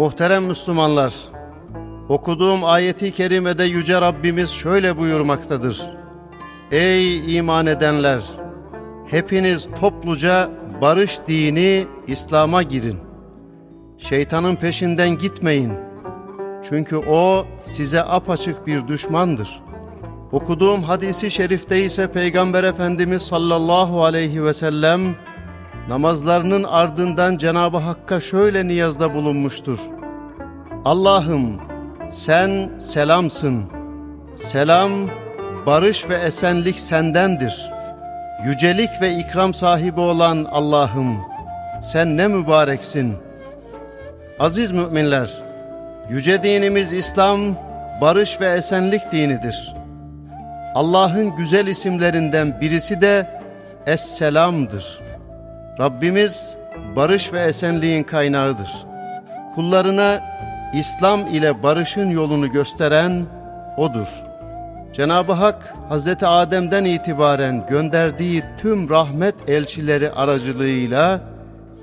Muhterem Müslümanlar, okuduğum ayeti kerimede Yüce Rabbimiz şöyle buyurmaktadır. Ey iman edenler! Hepiniz topluca barış dini İslam'a girin. Şeytanın peşinden gitmeyin. Çünkü o size apaçık bir düşmandır. Okuduğum hadisi şerifte ise Peygamber Efendimiz sallallahu aleyhi ve sellem namazlarının ardından Cenab-ı Hakk'a şöyle niyazda bulunmuştur. Allah'ım sen selamsın. Selam, barış ve esenlik sendendir. Yücelik ve ikram sahibi olan Allah'ım sen ne mübareksin. Aziz müminler, yüce dinimiz İslam, barış ve esenlik dinidir. Allah'ın güzel isimlerinden birisi de Es-Selam'dır. Rabbimiz barış ve esenliğin kaynağıdır. Kullarına İslam ile barışın yolunu gösteren O'dur. Cenab-ı Hak Hazreti Adem'den itibaren gönderdiği tüm rahmet elçileri aracılığıyla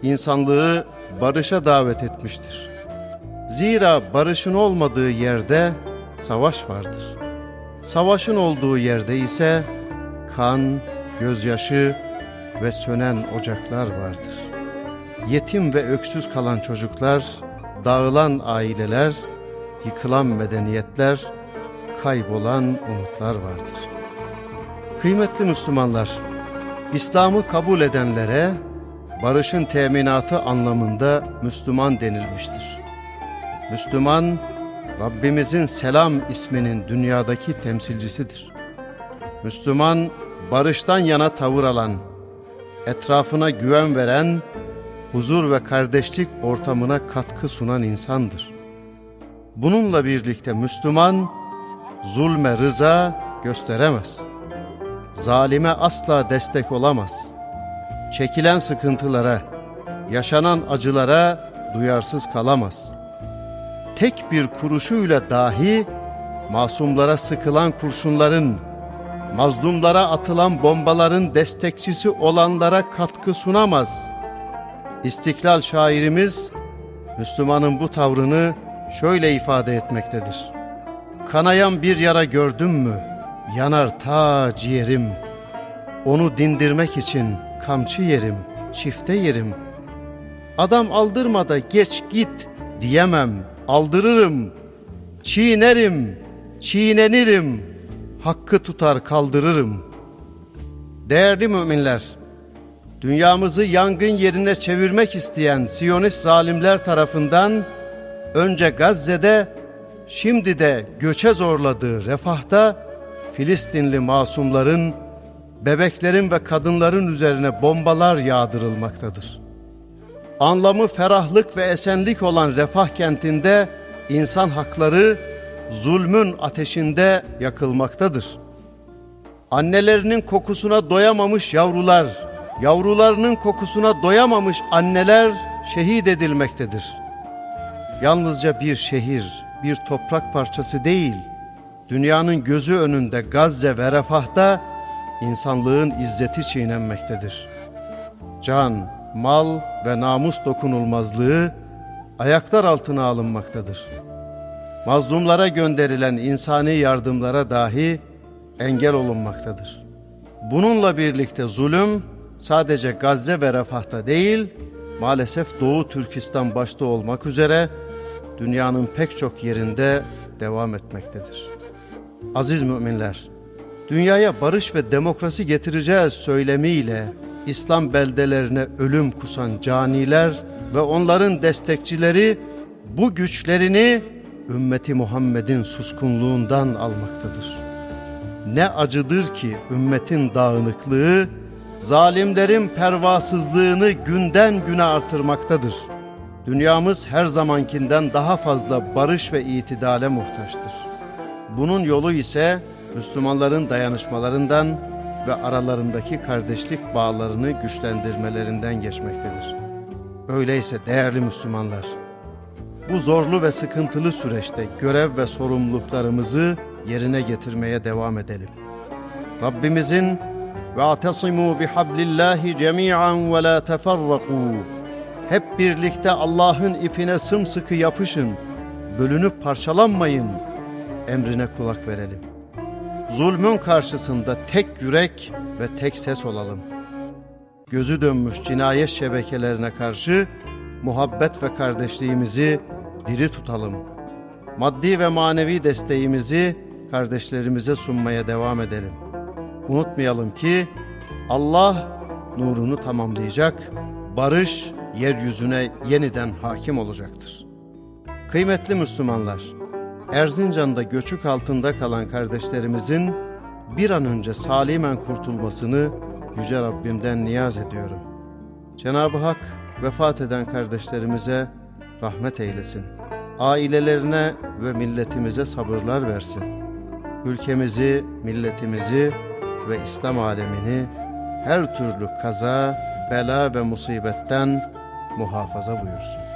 insanlığı barışa davet etmiştir. Zira barışın olmadığı yerde savaş vardır. Savaşın olduğu yerde ise kan, gözyaşı ve sönen ocaklar vardır. Yetim ve öksüz kalan çocuklar, dağılan aileler, yıkılan medeniyetler, kaybolan umutlar vardır. Kıymetli Müslümanlar, İslam'ı kabul edenlere barışın teminatı anlamında Müslüman denilmiştir. Müslüman, Rabbimizin selam isminin dünyadaki temsilcisidir. Müslüman, barıştan yana tavır alan, etrafına güven veren, huzur ve kardeşlik ortamına katkı sunan insandır. Bununla birlikte Müslüman, zulme rıza gösteremez. Zalime asla destek olamaz. Çekilen sıkıntılara, yaşanan acılara duyarsız kalamaz. Tek bir kuruşuyla dahi masumlara sıkılan kurşunların, mazlumlara atılan bombaların destekçisi olanlara katkı sunamaz. İstiklal şairimiz Müslümanın bu tavrını şöyle ifade etmektedir. Kanayan bir yara gördüm mü yanar ta ciğerim. Onu dindirmek için kamçı yerim, çifte yerim. Adam aldırma da geç git diyemem, aldırırım. Çiğnerim, çiğnenirim, hakkı tutar kaldırırım. Değerli müminler, dünyamızı yangın yerine çevirmek isteyen Siyonist zalimler tarafından önce Gazze'de, şimdi de göçe zorladığı refahta Filistinli masumların, bebeklerin ve kadınların üzerine bombalar yağdırılmaktadır. Anlamı ferahlık ve esenlik olan refah kentinde insan hakları zulmün ateşinde yakılmaktadır. Annelerinin kokusuna doyamamış yavrular, yavrularının kokusuna doyamamış anneler şehit edilmektedir. Yalnızca bir şehir, bir toprak parçası değil, dünyanın gözü önünde Gazze ve Refah'ta insanlığın izzeti çiğnenmektedir. Can, mal ve namus dokunulmazlığı ayaklar altına alınmaktadır. Mazlumlara gönderilen insani yardımlara dahi engel olunmaktadır. Bununla birlikte zulüm sadece Gazze ve Refah'ta değil, maalesef Doğu Türkistan başta olmak üzere dünyanın pek çok yerinde devam etmektedir. Aziz müminler, dünyaya barış ve demokrasi getireceğiz söylemiyle İslam beldelerine ölüm kusan caniler ve onların destekçileri bu güçlerini ümmeti Muhammed'in suskunluğundan almaktadır. Ne acıdır ki ümmetin dağınıklığı, zalimlerin pervasızlığını günden güne artırmaktadır. Dünyamız her zamankinden daha fazla barış ve itidale muhtaçtır. Bunun yolu ise Müslümanların dayanışmalarından ve aralarındaki kardeşlik bağlarını güçlendirmelerinden geçmektedir. Öyleyse değerli Müslümanlar, bu zorlu ve sıkıntılı süreçte görev ve sorumluluklarımızı yerine getirmeye devam edelim. Rabbimizin ve bihablillahi cemi'an ve la teferraku Hep birlikte Allah'ın ipine sımsıkı yapışın. Bölünüp parçalanmayın. Emrine kulak verelim. Zulmün karşısında tek yürek ve tek ses olalım. Gözü dönmüş cinayet şebekelerine karşı muhabbet ve kardeşliğimizi diri tutalım. Maddi ve manevi desteğimizi kardeşlerimize sunmaya devam edelim. Unutmayalım ki Allah nurunu tamamlayacak, barış yeryüzüne yeniden hakim olacaktır. Kıymetli Müslümanlar, Erzincan'da göçük altında kalan kardeşlerimizin bir an önce salimen kurtulmasını Yüce Rabbimden niyaz ediyorum. Cenab-ı Hak vefat eden kardeşlerimize rahmet eylesin. Ailelerine ve milletimize sabırlar versin. Ülkemizi, milletimizi ve İslam alemini her türlü kaza, bela ve musibetten muhafaza buyursun.